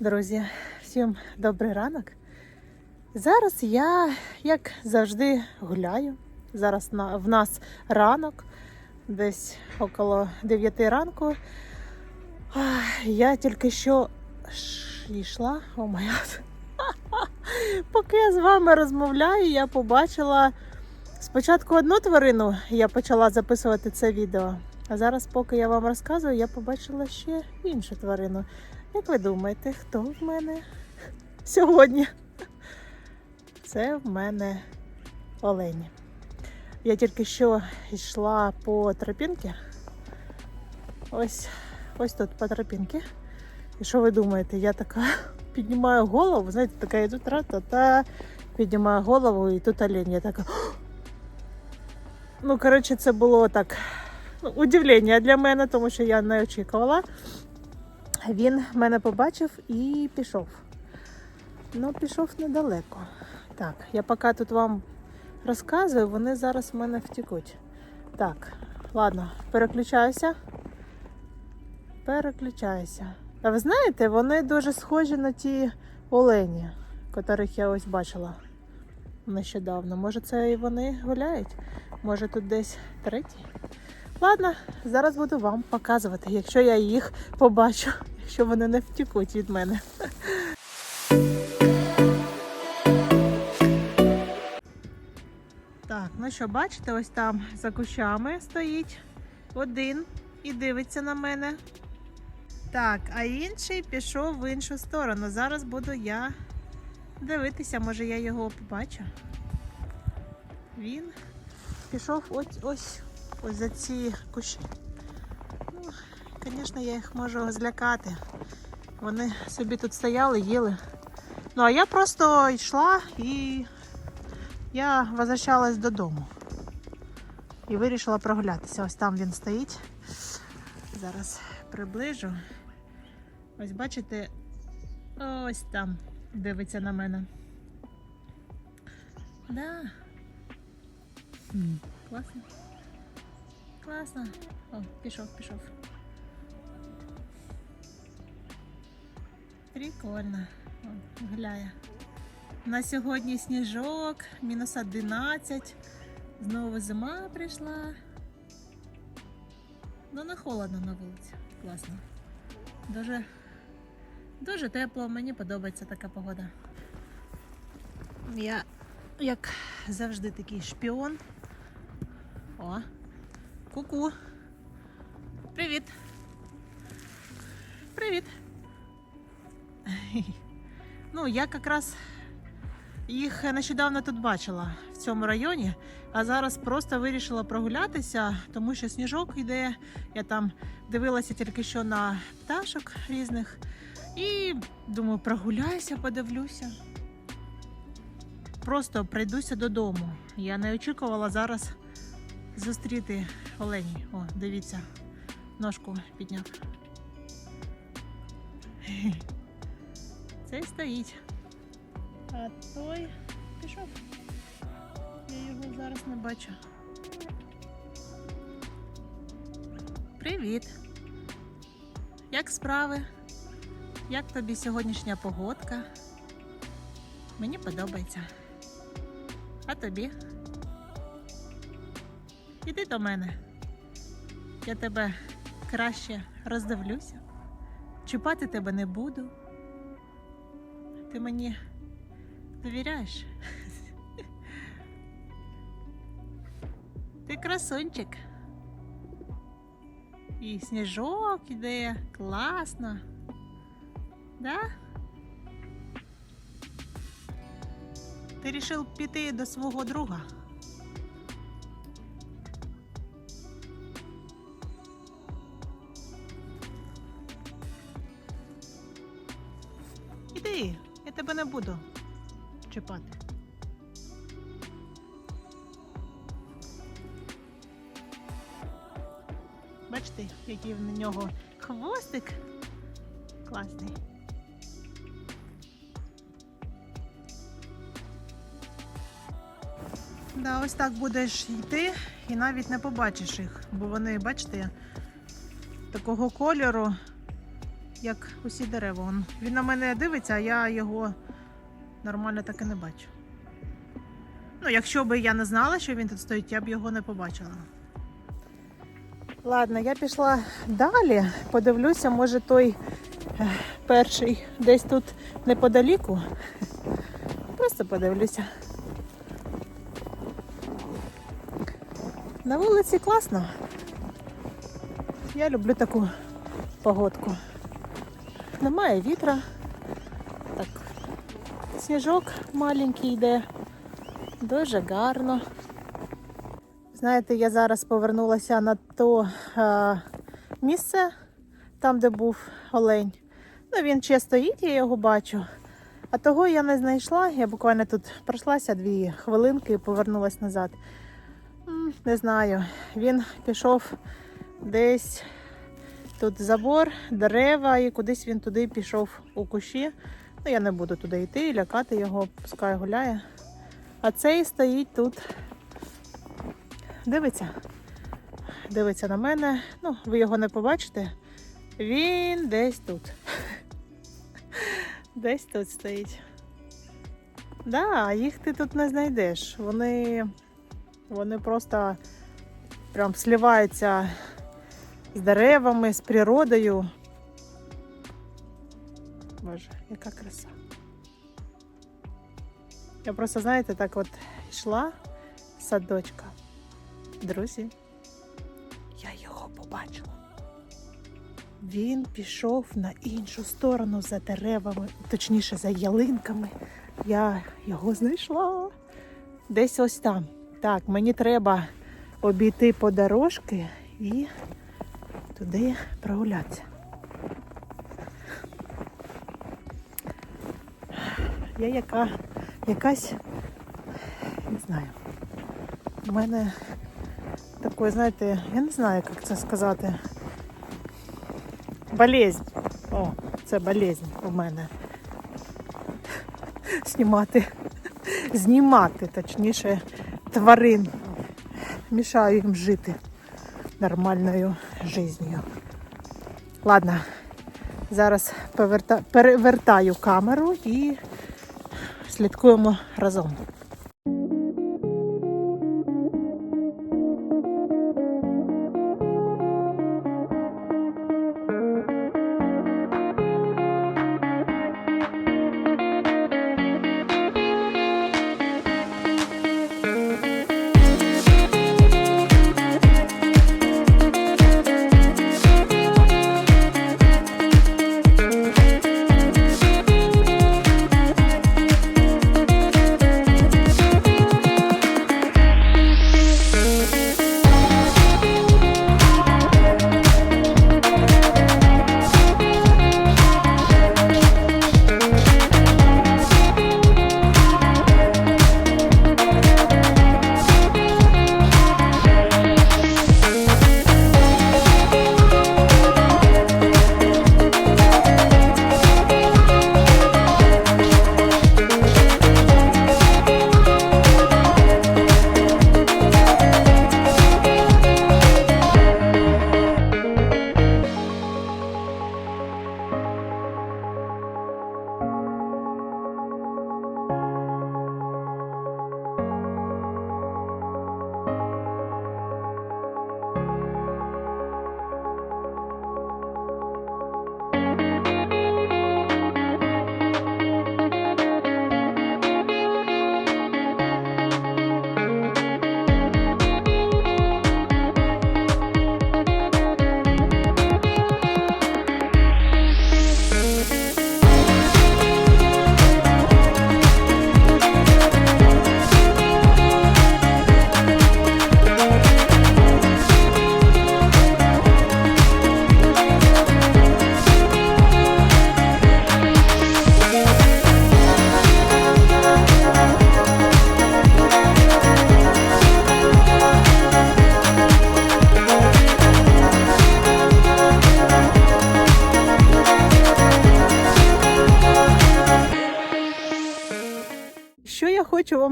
Друзі, всім добрий ранок. Зараз я, як завжди, гуляю. Зараз в нас ранок, десь около 9 ранку. Я тільки що йшла, о гад. Поки я з вами розмовляю, я побачила спочатку одну тварину, я почала записувати це відео. А зараз, поки я вам розказую, я побачила ще іншу тварину. Як ви думаєте, хто в мене сьогодні? Це в мене олені. Я тільки що йшла по тропінки. Ось, ось тут по тропінки. І що ви думаєте? Я така піднімаю голову, знаєте, така йду тра-та-та, піднімаю голову і тут олень. Я така. Ну, коротше, це було так. Ну, удивлення для мене, тому що я не очікувала. Він мене побачив і пішов. Ну, пішов недалеко. Так, я поки тут вам розказую, вони зараз в мене втікуть. Так, ладно, переключаюся. Переключаюся. А ви знаєте, вони дуже схожі на ті олені, котрих я ось бачила нещодавно. Може, це і вони гуляють? Може, тут десь третій? Ладно, зараз буду вам показувати, якщо я їх побачу, якщо вони не втікуть від мене. Так, ну що, бачите, ось там за кущами стоїть один і дивиться на мене. Так, а інший пішов в іншу сторону. Зараз буду я дивитися, може я його побачу. Він пішов ось ось ось за ці кущі. Звісно, я їх можу злякати. Вони собі тут стояли, їли. Ну, а я просто йшла і я возвращалась додому. І вирішила прогулятися. Ось там він стоїть. Зараз приближу. Ось бачите, ось там дивиться на мене. Да. Класно. Класно. О, пішов, пішов. Прикольно. О, гуляє. На сьогодні сніжок, мінус 11. Знову зима прийшла. Ну, не холодно на вулиці. Класно. Дуже, дуже тепло, мені подобається така погода. Я, як завжди, такий шпіон. О, ку-ку. Привіт. Привіт. Ну, я якраз їх нещодавно тут бачила в цьому районі, а зараз просто вирішила прогулятися, тому що сніжок йде. Я там дивилася тільки що на пташок різних. І думаю, прогуляюся, подивлюся. Просто прийдуся додому. Я не очікувала зараз зустріти олені. О, дивіться, ножку підняв. Цей стоїть. А той пішов. Я його зараз не бачу. Привіт! Як справи? Як тобі сьогоднішня погодка? Мені подобається. А тобі? Іди до мене. Я тебе краще роздивлюся. Чіпати тебе не буду. Ти мені довіряєш? Ти красунчик. І сніжок іде класно. Да? Ти рішив піти до свого друга? Іди, тебе не буду чіпати. Бачите, який в нього хвостик класний. Да, ось так будеш йти і навіть не побачиш їх, бо вони, бачите, такого кольору як усі дерева. Он- Він на мене дивиться, а я його нормально так і не бачу. Ну, якщо би я не знала, що він тут стоїть, я б його не побачила. Ладно, я пішла далі. Подивлюся, може той е, перший десь тут неподаліку. Просто подивлюся. На вулиці класно. Я люблю таку погодку. Немає вітра. Так. Сніжок маленький йде. Дуже гарно. Знаєте, я зараз повернулася на то е, місце, там, де був олень. Ну, він ще стоїть, я його бачу. А того я не знайшла. Я буквально тут пройшлася дві хвилинки і повернулася назад. Не знаю. Він пішов десь тут забор, дерева, і кудись він туди пішов у кущі. Ну, я не буду туди йти, лякати його, пускай гуляє. А цей стоїть тут. Дивиться. Дивиться на мене. Ну, ви його не побачите. Він десь тут. Десь тут стоїть. Да, їх ти тут не знайдеш. Вони, вони просто прям сливаються з деревами, з природою. Боже, яка краса. Я просто, знаєте, так от йшла садочка. Друзі, я його побачила. Він пішов на іншу сторону за деревами, точніше за ялинками. Я його знайшла. Десь ось там. Так, мені треба обійти по дорожки і туди прогулятися. Я яка, якась, не знаю, у мене такое, знаєте, я не знаю, як це сказати. Болезнь. О, це болезнь у мене. Знімати, знімати, точніше, тварин. Мішаю їм жити нормальною життю. Ладно, зараз поверта... перевертаю камеру і слідкуємо разом.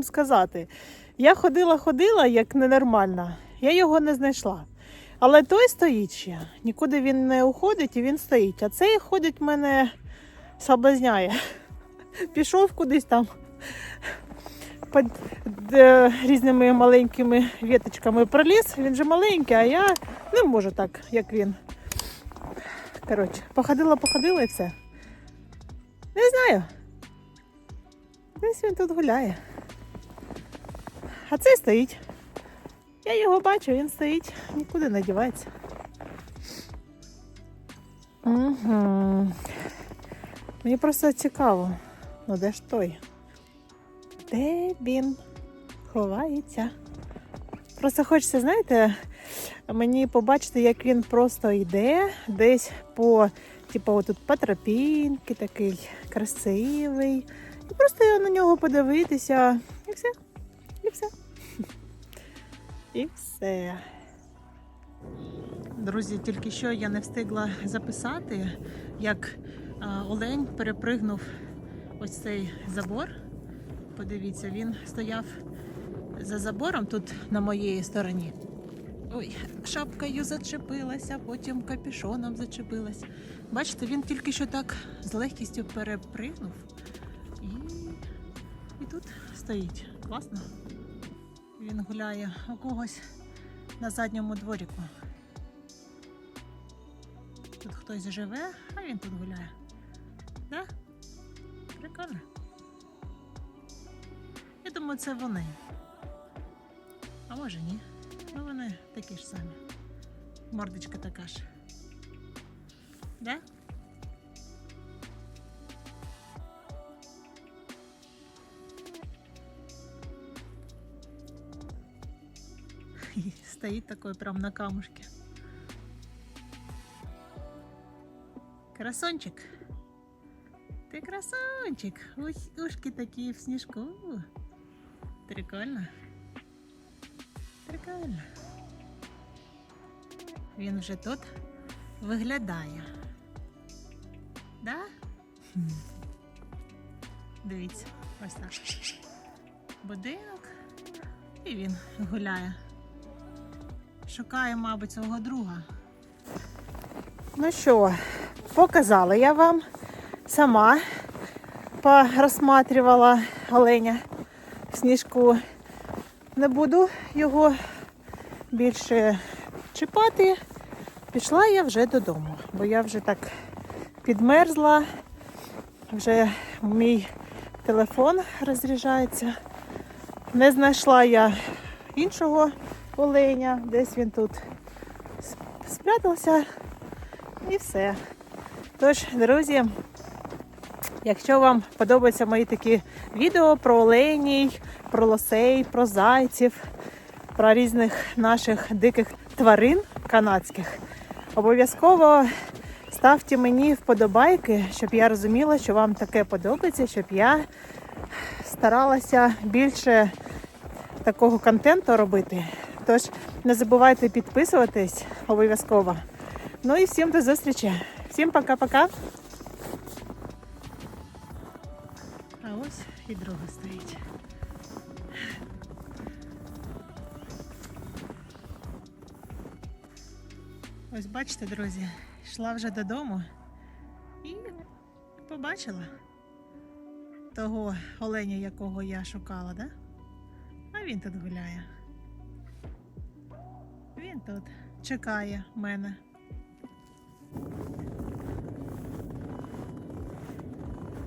Вам сказати? Я ходила, ходила як ненормальна. Я його не знайшла. Але той стоїть ще. Нікуди він не уходить і він стоїть. А цей ходить мене соблазняє. Пішов кудись там під де, різними маленькими віточками проліз. Він же маленький, а я не можу так, як він. Коротше, походила, походила і все. Не знаю. Десь він тут гуляє. А цей стоїть. Я його бачу, він стоїть, нікуди не дівається. Угу. Мені просто цікаво. Ну де ж той? Де він ховається? Просто хочеться, знаєте, мені побачити, як він просто йде десь по, типу, отут по тропінки, такий красивий. І просто на нього подивитися. І все. Все. І все. Друзі, тільки що я не встигла записати, як Олень перепригнув ось цей забор. Подивіться, він стояв за забором тут на моїй стороні. Ой, шапкою зачепилася, потім капюшоном зачепилась. Бачите, він тільки що так з легкістю перепригнув і, і тут стоїть. Класно. Він гуляє у когось на задньому дворіку. Тут хтось живе, а він тут гуляє. Да? Прикольно. Я думаю, це вони. А може ні. Ну вони такі ж самі. Мордочка така ж. Да? Стоит такой прям на камушке. Красончик. Ты красончик. Ушки такие в снежку. Прикольно. Прикольно. Він вже тут виглядає. Да? Дивіться, ось так. Будинок. І він гуляє. Шукає, мабуть, свого друга. Ну що, показала я вам сама порозсматривала оленя в сніжку. Не буду його більше чіпати. Пішла я вже додому, бо я вже так підмерзла, вже мій телефон розряджається. Не знайшла я іншого оленя, десь він тут спрятався і все. Тож, друзі, якщо вам подобаються мої такі відео про оленій, про лосей, про зайців, про різних наших диких тварин канадських, обов'язково ставте мені вподобайки, щоб я розуміла, що вам таке подобається, щоб я старалася більше такого контенту робити. Тож не забувайте підписуватись обов'язково. Ну і всім до зустрічі. Всім пока-пока. А ось і друга стоїть. Ось бачите, друзі, йшла вже додому і побачила того оленя, якого я шукала, да? А він тут гуляє. Він тут чекає мене.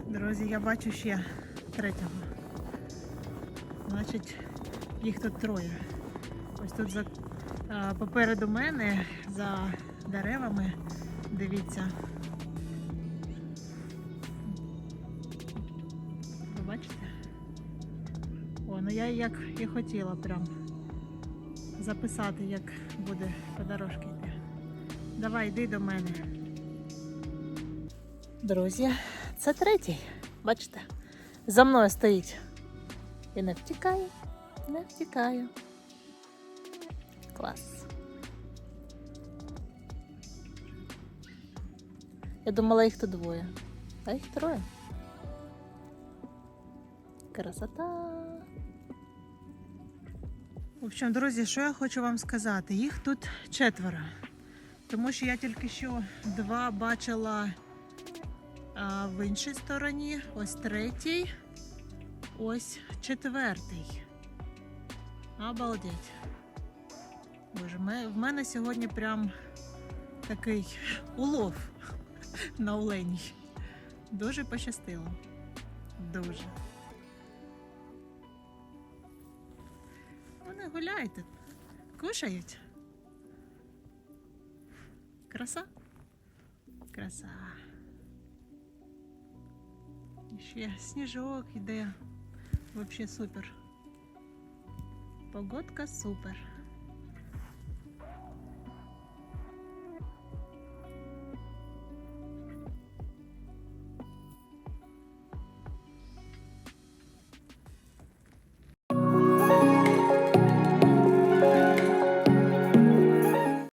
Друзі, я бачу ще третього. Значить, їх тут троє. Ось тут за, а, попереду мене за деревами. Дивіться. Ви бачите? О, ну я як і хотіла прям записати, як буде по дорожці йти. Давай, йди до мене. Друзі, це третій. Бачите? За мною стоїть. І не втікає, не втікає. Клас. Я думала, їх тут двоє. А їх троє. Красота. В общем, друзі, що я хочу вам сказати? Їх тут четверо. Тому що я тільки що два бачила а, в іншій стороні, ось третій, ось четвертий. Обалдеть. Боже, в мене сьогодні прям такий улов на олені. Дуже пощастило. Дуже. Вони гуляють тут, кушають. Краса. Краса. І ще сніжок іде. Взагалі супер. Погодка супер.